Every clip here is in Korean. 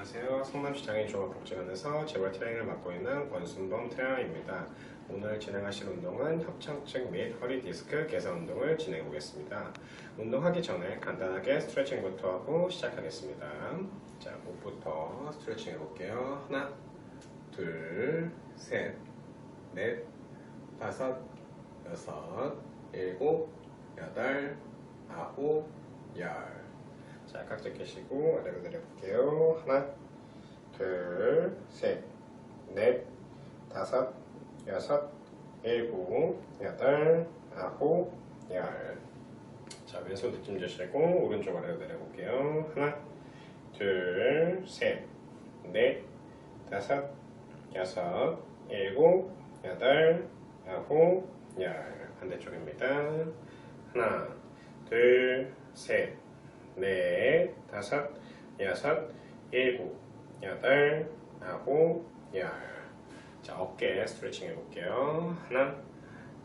안녕하세요. 성남시장의 종합복지관에서 재활 트레이닝을 맡고 있는 권순범 트레이너입니다. 오늘 진행하실 운동은 협착증 및 허리 디스크 개선 운동을 진행해 보겠습니다. 운동하기 전에 간단하게 스트레칭부터 하고 시작하겠습니다. 자, 목부터 스트레칭 해볼게요. 하나, 둘, 셋, 넷, 다섯, 여섯, 일곱, 여덟, 아홉, 열. 자, 각자 계시고 아래로 내려볼게요. 하나, 둘, 셋, 넷, 다섯, 여섯, 일곱, 여덟, 아홉, 열. 자, 왼손 뒤꿈 주시고 오른쪽 아래로 내려볼게요. 하나, 둘, 셋, 넷, 다섯, 여섯, 일곱, 여덟, 아홉, 열. 반대쪽입니다. 하나, 둘, 셋, 넷, 다섯, 여섯, 일곱, 여덟, 아홉, 열. 자, 어깨 스트레칭 해볼게요. 하나,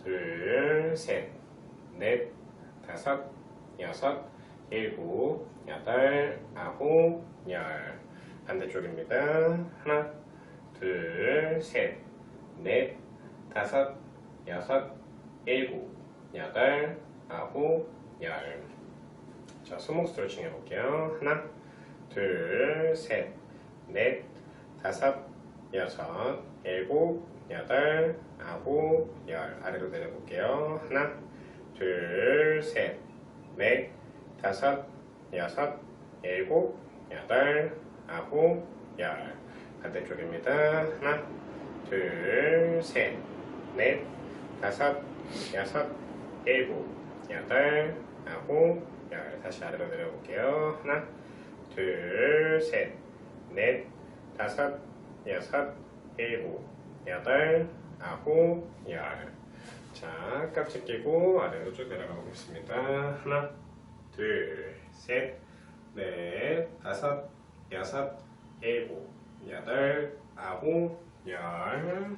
둘, 셋, 넷, 다섯, 여섯, 일곱, 여덟, 아홉, 열. 반대쪽입니다. 하나, 둘, 셋, 넷, 다섯, 여섯, 일곱, 여덟, 아홉, 열. 자, 손목 스트레칭 해볼게요. 하나, 둘, 셋, 넷, 다섯, 여섯, 일곱, 여덟, 아홉, 열. 아래로 내려볼게요. 하나, 둘, 셋, 넷, 다섯, 여섯, 일곱, 여덟, 아홉, 열. 반대쪽입니다. 하나, 둘, 셋, 넷, 다섯, 여섯, 일곱, 여덟, 아홉, 열. 다시 아래로 내려볼게요. 하나, 둘, 셋, 넷, 다섯, 여섯, 일곱, 여덟, 아홉, 열. 자, 깍지 끼고 아래로 쭉 내려가 보겠습니다. 하나, 둘, 셋, 넷, 다섯, 여섯, 일곱, 여덟, 아홉, 열.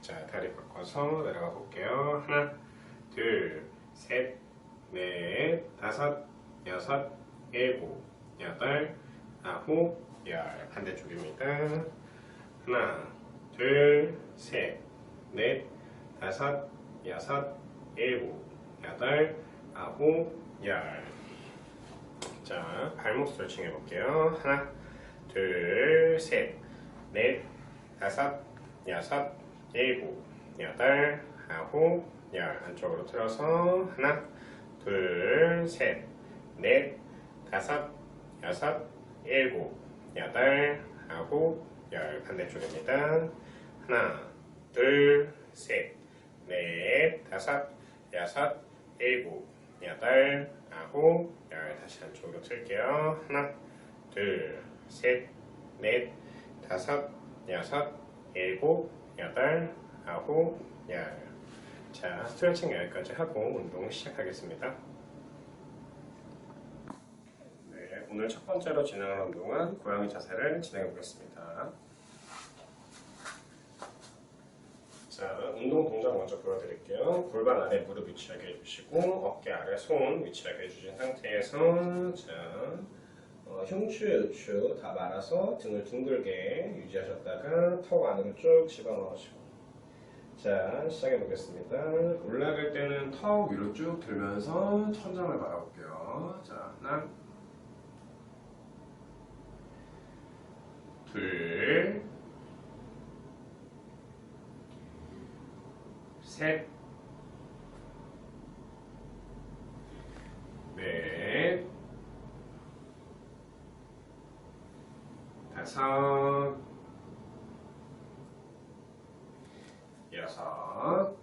자, 다리 바꿔서 내려가 볼게요. 하나, 둘, 셋, 넷, 다섯, 여섯, 일곱, 여덟, 아홉, 열. 반대쪽입니다. 하나, 둘, 셋, 넷, 다섯, 여섯, 일곱, 여덟, 아홉, 열. 자, 발목 스트레칭 해볼게요. 하나, 둘, 셋, 넷, 다섯, 여섯, 일곱, 여덟, 아홉, 열. 안쪽으로 틀어서 하나, 둘, 셋, 넷, 다섯, 여섯, 일곱, 여덟, 아홉, 열. 반대쪽입니다. 하나, 둘, 셋, 넷, 다섯, 여섯, 일곱, 여덟, 아홉, 열. 다시 안쪽으로 틀게요. 하나, 둘, 셋, 넷, 다섯, 여섯, 일곱, 여덟, 아홉, 열. 자, 스트레칭 여기까지 하고 운동 시작하겠습니다. 네, 오늘 첫 번째로 진행할 운동은 고양이 자세를 진행해 보겠습니다. 자, 운동 동작 먼저 보여드릴게요. 골반 아래 무릎 위치하게 해주시고 어깨 아래 손 위치하게 해주신 상태에서 자, 어, 흉추, 요추 다 말아서 등을 둥글게 유지하셨다가 턱 안으로 쭉 집어넣으시고 자, 시작해 보겠습니다. 올라갈 때는 턱 위로 쭉 들면서 천장을 바라볼게요. 자, 하나, 둘, 셋, 넷, 다섯, 여섯,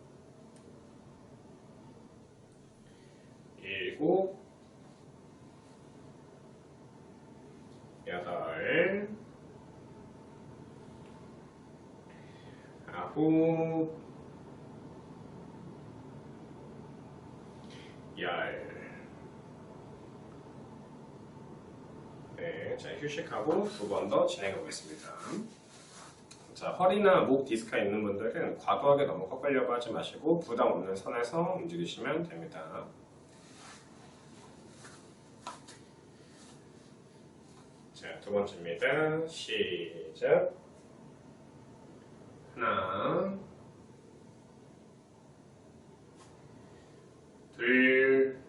일곱, 여덟, 열. 네, 자 휴식하고 두 번 더 진행해 보겠습니다. 자 허리나 목 디스크가 있는 분들은 과도하게 너무 꺾으려고 하지 마시고 부담 없는 선에서 움직이시면 됩니다. 자, 두 번째입니다. 시작. 하나, 둘,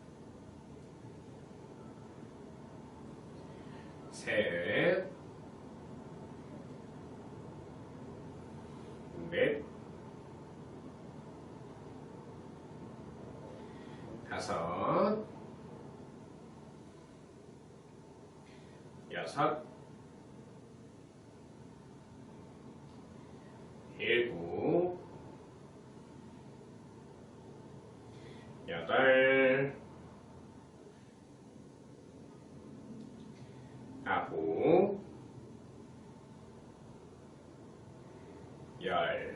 셋, 넷, 다섯, 여섯, 일곱, 여덟, 아홉, 열.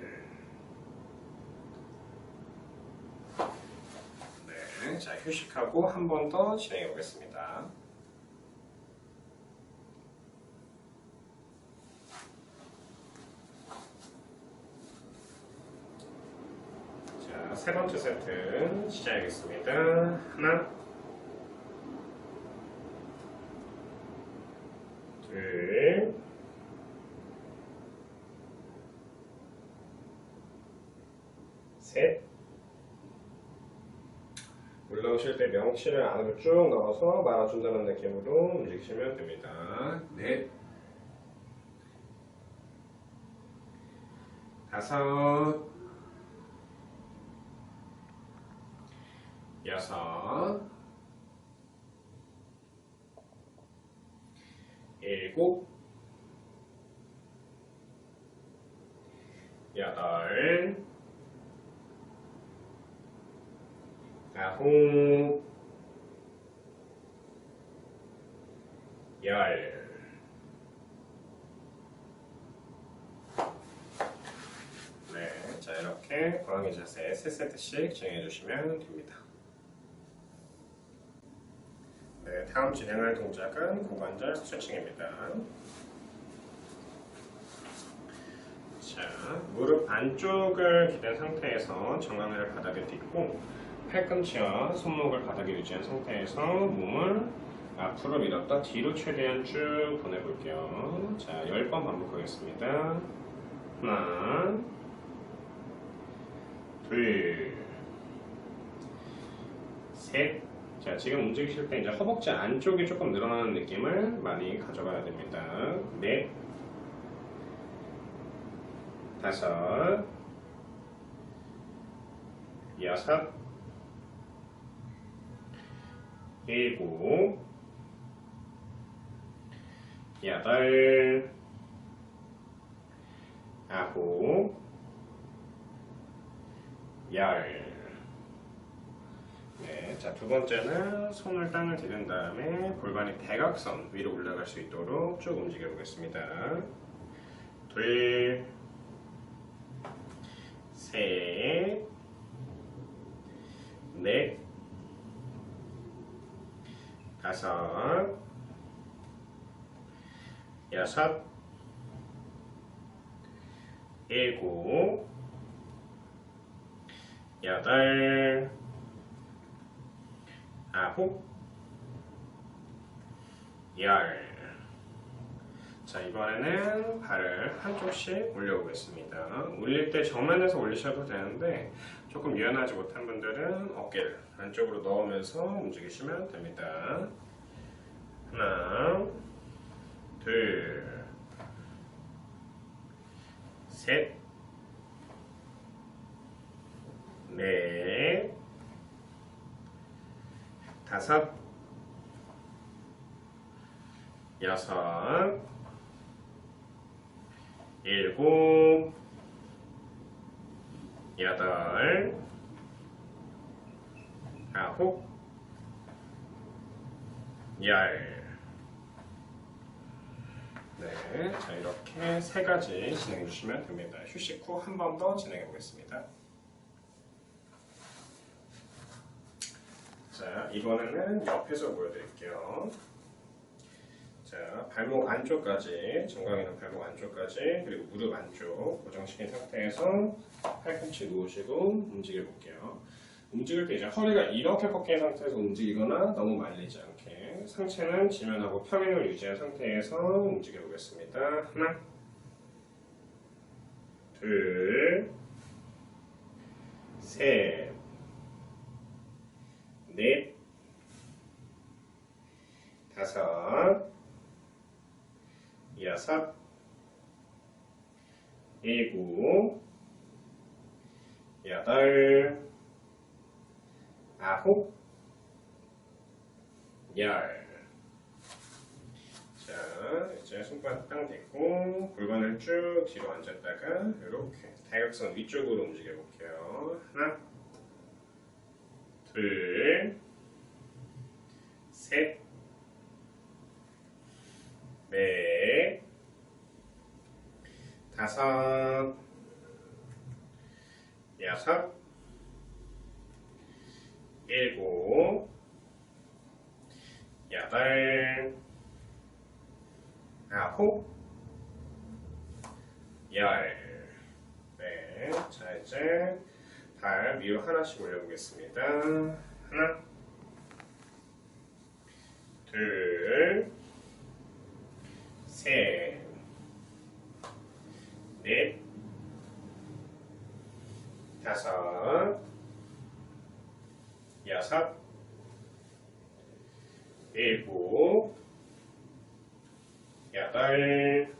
네, 자 휴식하고 한 번 더 진행해 보겠습니다. 자, 세 번째 세트 시작하겠습니다. 하나, 둘, 셋. 올라오실 때 명치를 안으로 쭉 넣어서 말아준다는 느낌으로 움직이시면 됩니다. 넷, 다섯, 여섯, 일곱, 여덟, 아홉, 열. 네, 자 이렇게 고양이 자세 세 세트씩 진행해 주시면 됩니다. 네, 다음 진행할 동작은 고관절 스트레칭입니다. 자, 무릎 안쪽을 기댄 상태에서 정강이를 바닥에 딛고 팔꿈치와 손목을 바닥에 유지한 상태에서 몸을 앞으로 밀었다 뒤로 최대한 쭉 보내볼게요. 자, 10번 반복하겠습니다. 하나, 둘, 셋. 자, 지금 움직이실 때 이제 허벅지 안쪽이 조금 늘어나는 느낌을 많이 가져가야 됩니다. 넷, 다섯, 여섯, 일곱, 여덟, 아홉, 열. 네, 자, 두 번째는 손을 땅을 디딘 다음에 골반이 대각선 위로 올라갈 수 있도록 쭉 움직여 보겠습니다. 둘, 셋, 넷, 다섯, 여섯, 일곱, 여덟, 아홉, 열. 자, 이번에는 발을 한쪽씩 올려보겠습니다. 올릴 때 정면에서 올리셔도 되는데 조금 유연하지 못한 분들은 어깨를 안쪽으로 넣으면서 움직이시면 됩니다. 하나, 둘, 셋, 넷, 다섯, 여섯, 일곱, 여덟, 아홉, 열. 네, 자 이렇게 세 가지 진행해 주시면 됩니다. 휴식 후 한 번 더 진행해 보겠습니다. 자, 이번에는 옆에서 보여드릴게요. 자, 발목 안쪽까지, 정강이는 발목 안쪽까지, 그리고 무릎 안쪽 고정시킨 상태에서 팔꿈치 누우시고 움직여 볼게요. 움직일 때 이제 허리가 이렇게 꺾인 상태에서 움직이거나 너무 말리지 않게 상체는 지면하고 평행을 유지한 상태에서 움직여 보겠습니다. 하나, 둘, 셋, 넷, 다섯, 여섯, 일곱, 여덟, 아홉, 열. 자, 이제 손바닥 땅 댔고 골반을 쭉 뒤로 앉았다가 이렇게 다각선 위쪽으로 움직여 볼게요. 하나, 둘, 셋, 넷, 다섯, 여섯, 일곱, 여덟, 아홉, 열. 네. 자, 이제 발 위로 하나씩 올려보겠습니다. 하나, 둘, 셋, 넷, 다섯, 여섯, 일곱, 여덟,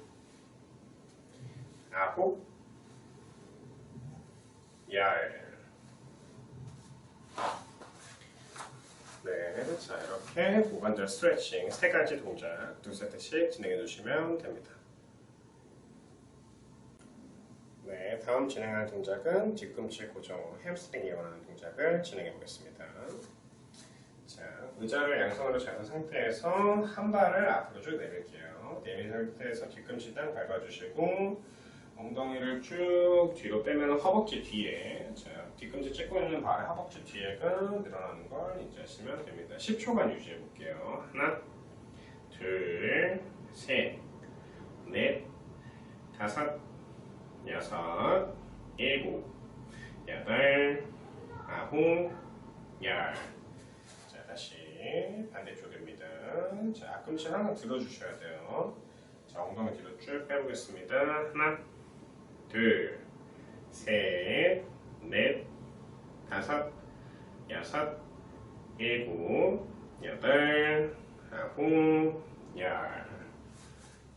아홉, 열. 네, 자 이렇게 고관절 스트레칭 세 가지 동작 두 세트씩 진행해 주시면 됩니다. 네, 다음 진행할 동작은 뒤꿈치 고정 후 햄스트링 이용하는 동작을 진행해 보겠습니다. 자, 의자를 양손으로 잡은 상태에서 한 발을 앞으로 쭉 내밀게요. 내민 상태에서 뒤꿈치 땅 밟아주시고 엉덩이를 쭉 뒤로 빼면 허벅지 뒤에 자, 뒤꿈치 찍고 있는 발의 허벅지 뒤에가 늘어나는 걸 인지하시면 됩니다. 10초간 유지해 볼게요. 하나, 둘, 셋, 넷, 다섯, 여섯, 일곱, 여덟, 아홉, 열. 자, 다시 반대쪽입니다. 자, 앞꿈치 하나 들어주셔야 돼요. 자, 엉덩이 뒤로 쭉 빼보겠습니다. 하나, 둘, 셋, 넷, 다섯, 여섯, 일곱, 여덟, 아홉, 열.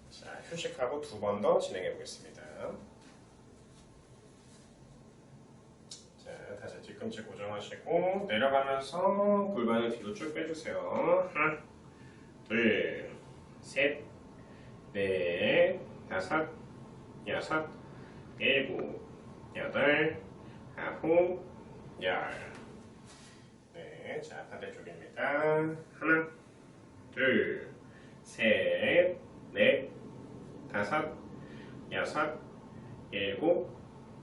자, 휴식하고 두 번 더 진행해 보겠습니다. 자, 다시 뒤꿈치 고정하시고 내려가면서 골반을 뒤로 쭉 빼주세요. 하나, 둘, 셋, 넷, 다섯, 여섯, 일곱, 여덟, 아홉, 열. 네, 자 반대쪽입니다. 하나, 둘, 셋, 넷, 다섯, 여섯, 일곱,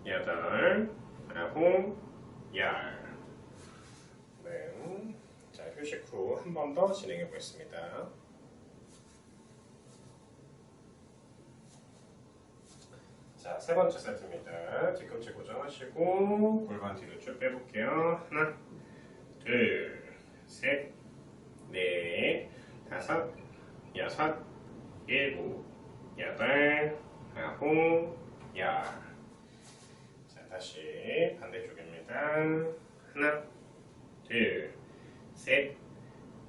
여덟, 아홉, 열. 네, 자 휴식 후 한 번 더 진행해 보겠습니다. 자, 세 번째 세트입니다. 뒤꿈치 고정하시고 골반 뒤로 쭉 빼볼게요. 하나, 둘, 셋, 넷, 다섯, 여섯, 일곱, 여덟, 아홉, 열. 자, 다시 반대쪽입니다. 하나, 둘, 셋,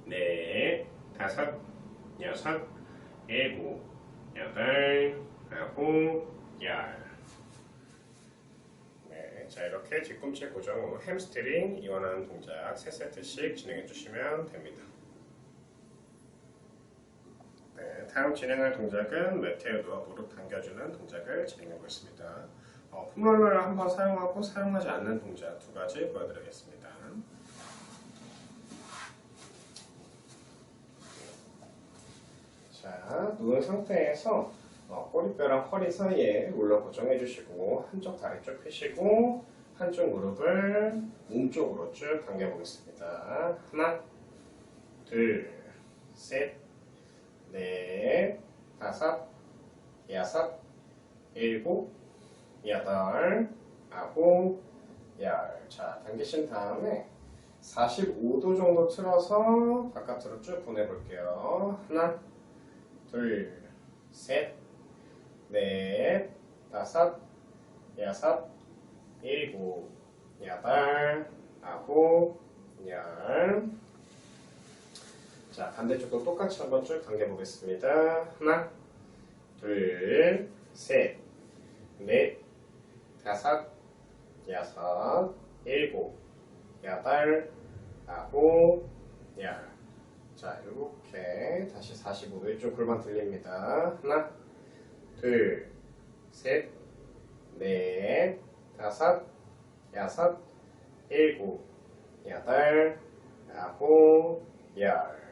넷, 다섯, 여섯, 일곱, 여덟, 아홉, 열. 네, 자 이렇게 뒤꿈치 고정 후 햄스트링 이완하는 동작 3세트씩 진행해 주시면 됩니다. 네, 다음 진행할 동작은 매트에 누워 무릎 당겨주는 동작을 진행해 보겠습니다. 어, 폼롤러를 한번 사용하고 사용하지 않는 동작 두 가지 보여드리겠습니다. 자, 누운 상태에서 어, 꼬리뼈랑 허리 사이에 롤러 고정해 주시고 한쪽 다리 쭉 펴시고 한쪽 무릎을 몸쪽으로 쭉 당겨 보겠습니다. 하나, 둘, 셋, 넷, 다섯, 여섯, 일곱, 여덟, 아홉, 열. 자, 당기신 다음에 45도 정도 틀어서 바깥으로 쭉 보내볼게요. 하나, 둘, 셋, 넷, 다섯, 여섯, 일곱, 여덟, 아홉, 열. 자, 반대쪽도 똑같이 한번 쭉 당겨보겠습니다. 하나, 둘, 셋, 넷, 다섯, 여섯, 일곱, 여덟, 아홉, 열. 자, 이렇게 다시 45도 이쪽 골반 들립니다. 하나, 둘, 셋, 넷, 다섯, 여섯, 일곱, 여덟, 아홉, 열.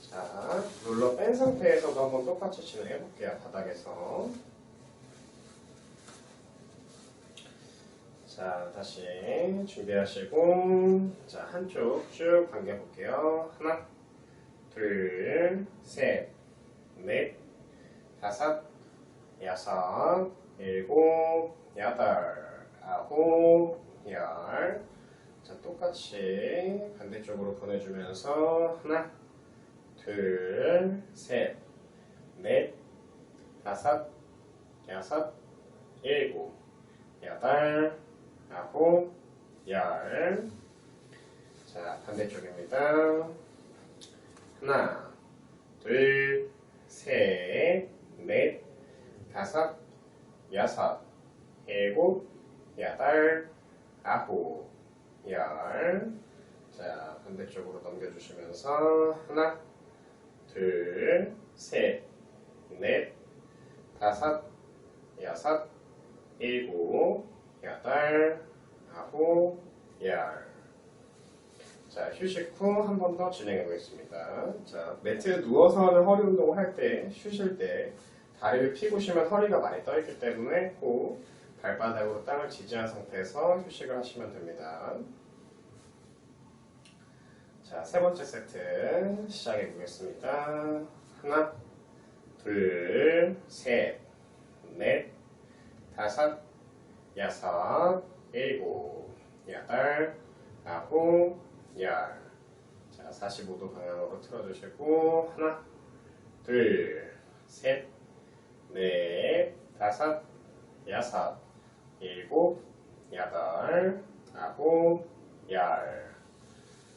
자, 롤러 뺀 상태에서도 한번 똑같이 진행해 볼게요. 바닥에서. 자, 다시 준비하시고, 자, 한쪽 쭉 당겨 볼게요. 하나, 둘, 셋, 넷, 다섯, 여섯, 일곱, 여덟, 아홉, 열. 자, 똑같이 반대쪽으로 보내주면서, 하나, 둘, 셋, 넷, 다섯, 여섯, 일곱, 여덟, 아홉, 열. 자, 반대쪽입니다. 하나, 둘, 셋, 넷, 다섯, 여섯, 일곱, 여덟, 아홉, 열. 자, 반대쪽으로 넘겨주시면서 하나, 둘, 셋, 넷, 다섯, 여섯, 일곱, 여덟, 아홉, 열. 자, 휴식 후 한 번 더 진행해 보겠습니다. 자, 매트에 누워서 하는 허리 운동을 할 때, 쉬실 때, 다리를 펴고시면 허리가 많이 떠있기 때문에 꼭 발바닥으로 땅을 지지한 상태에서 휴식을 하시면 됩니다. 자, 세 번째 세트 시작해 보겠습니다. 하나, 둘, 셋, 넷, 다섯, 여섯, 일곱, 여덟, 아홉, 열. 자, 45도 방향으로 틀어주시고, 하나, 둘, 셋, 넷, 다섯, 여섯, 일곱, 여덟, 아홉, 열.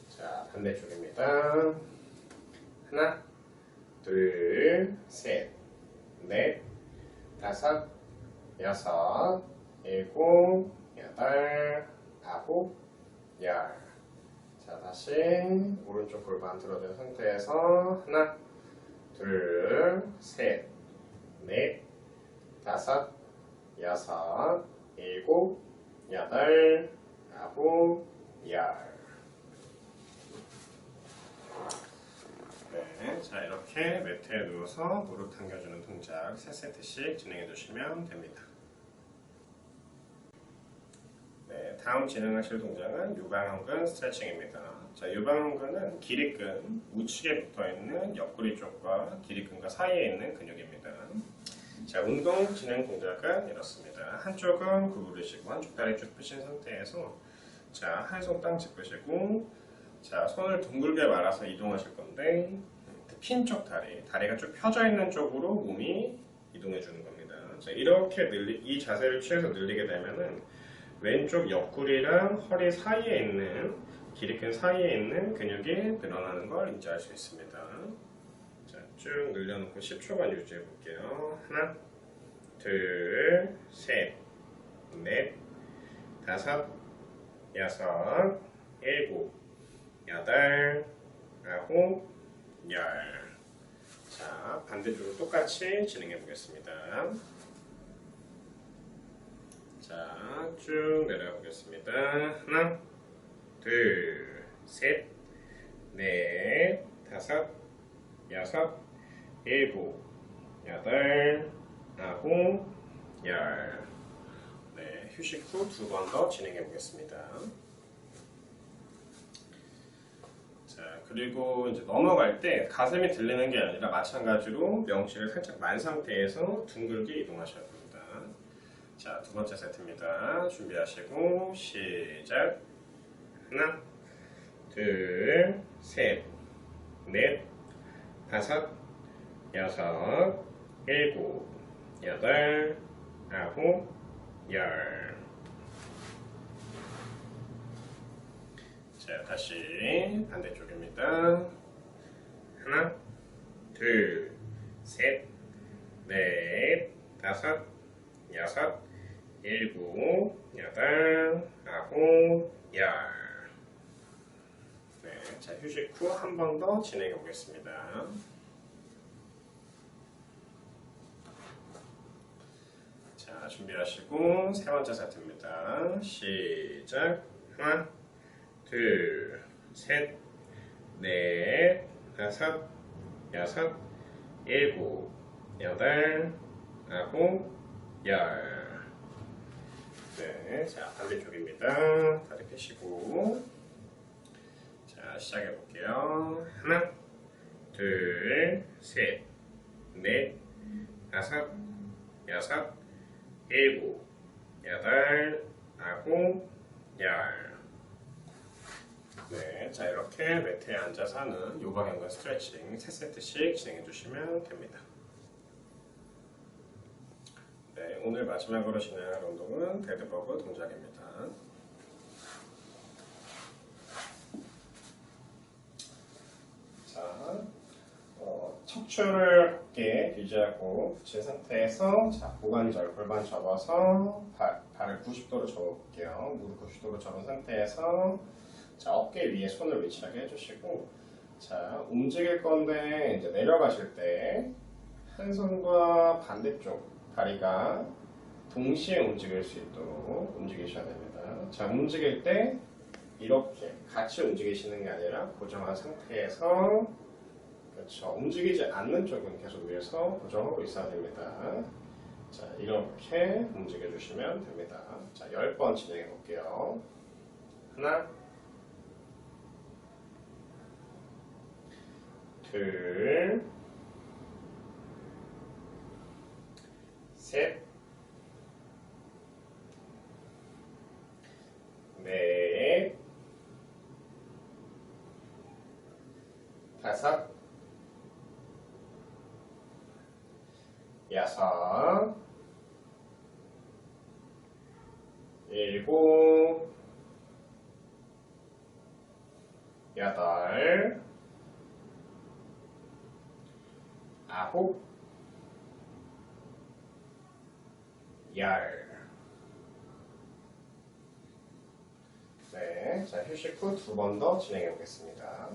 자, 반대쪽입니다. 하나, 둘, 셋, 넷, 다섯, 여섯, 일곱, 여덟, 아홉, 열. 자, 다시 오른쪽 골반 들어준 상태에서 하나, 둘, 셋, 넷, 다섯, 여섯, 일곱, 여덟, 아홉, 열. 네, 자 이렇게 매트에 누워서 무릎 당겨주는 동작 3세트씩 진행해 주시면 됩니다. 네, 다음 진행하실 동작은 유방형근 스트레칭입니다. 자, 유방형근은 기립근 우측에 붙어 있는 옆구리 쪽과 기립근과 사이에 있는 근육입니다. 자, 운동 진행 동작은 이렇습니다. 한쪽은 구부리시고 한쪽 다리 쭉 펴신 상태에서 자, 한 손 땅 짚으시고 자, 손을 둥글게 말아서 이동하실 건데 핀 쪽 다리, 다리가 쭉 펴져 있는 쪽으로 몸이 이동해 주는 겁니다. 자, 이렇게 늘리, 이 자세를 취해서 늘리게 되면은 왼쪽 옆구리랑 허리 사이에 있는 기립근 사이에 있는 근육이 늘어나는 걸 인지할 수 있습니다. 자, 쭉 늘려놓고 10초간 유지해 볼게요. 하나, 둘, 셋, 넷, 다섯, 여섯, 일곱, 여덟, 아홉, 열. 자, 반대쪽으로 똑같이 진행해 보겠습니다. 자, 쭉 내려가 보겠습니다. 하나, 둘, 셋, 넷, 다섯, 여섯, 일곱, 여덟, 아홉, 열. 네, 휴식 후 두 번 더 진행해 보겠습니다. 자, 그리고 이제 넘어갈 때 가슴이 들리는 게 아니라 마찬가지로 명치를 살짝 만 상태에서 둥글게 이동하셔야 됩니다. 자, 두 번째 세트입니다. 준비하시고 시작. 하나, 둘, 셋, 넷, 다섯, 여섯, 일곱, 여덟, 아홉, 열. 자, 다시 반대쪽입니다. 하나, 둘, 셋, 넷, 다섯, 여섯, 일곱, 여덟, 아홉, 열. 네, 자 휴식 후 한 번 더 진행해 보겠습니다. 자 준비하시고 세 번째 세트입니다. 시작. 하나, 둘, 셋, 넷, 다섯, 여섯, 일곱, 여덟, 아홉, 열. 네, 자 반대쪽입니다. 다리 펴시고 자 시작해 볼게요. 하나, 둘, 셋, 넷, 다섯, 여섯, 일곱, 여덟, 아홉, 열. 네, 자 이렇게 매트에 앉아서 하는 요가경과 스트레칭 3세트씩 진행해 주시면 됩니다. 네, 오늘 마지막으로 진행할 운동은 데드버그 동작입니다. 자, 어, 척추를 어깨에 유지하고 붙인 상태에서 자, 고관절, 골반 접어서 발, 발을 90도로 접어볼게요. 무릎 90도로 접은 상태에서 자, 어깨 위에 손을 위치하게 해주시고 자, 움직일 건데 이제 내려가실 때 한 손과 반대쪽 다리가 동시에 움직일 수 있도록 움직이셔야 됩니다. 자, 움직일 때 이렇게 같이 움직이시는 게 아니라 고정한 상태에서 그렇죠. 움직이지 않는 쪽은 계속 위에서 고정하고 있어야 됩니다. 자, 이렇게 움직여 주시면 됩니다. 자, 10번 진행해 볼게요. 하나, 둘, 셋, 4 일곱 여덟 아홉 열 네, 자 휴식 후 두 번 더 진행해 보겠습니다.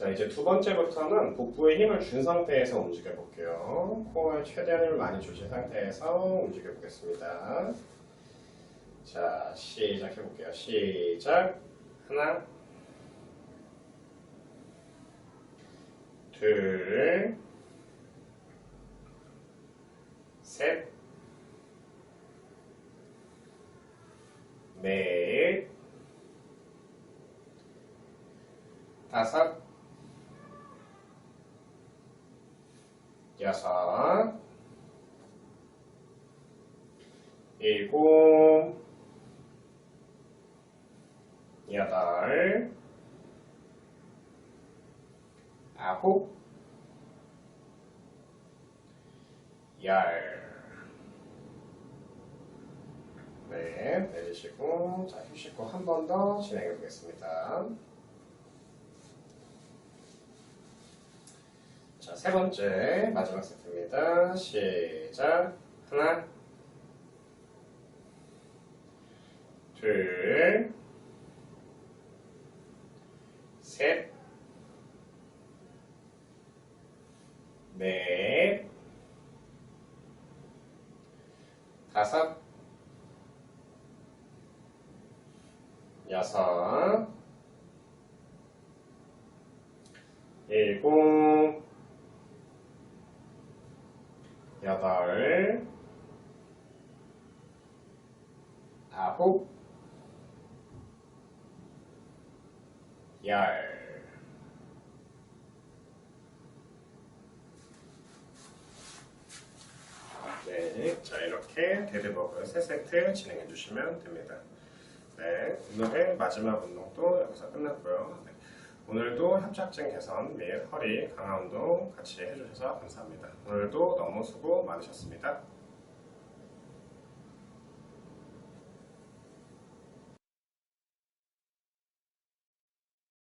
자 이제 두 번째부터는 복부에 힘을 준 상태에서 움직여 볼게요. 코어에 최대한 힘을 많이 주신 상태에서 움직여 보겠습니다. 자 시작해 볼게요. 시작. 하나, 둘, 셋, 넷, 다섯, 여섯, 일곱, 여덟, 아홉, 열. 네, 내리시고, 자, 휴식 후한번 더 진행해 보겠습니다. 세 번째, 마지막 세트입니다. 시작. 하나, 둘, 셋, 넷, 다섯, 여섯, 일곱, 여덟, 아홉, 열. 네, 자 이렇게 데드버그 3세트 진행해 주시면 됩니다. 네, 오늘의 마지막 운동도 여기서 끝났고요. 네, 오늘도 협착증 개선 및 허리 강화 운동 같이 해주셔서 감사합니다. 오늘도 너무 수고 많으셨습니다.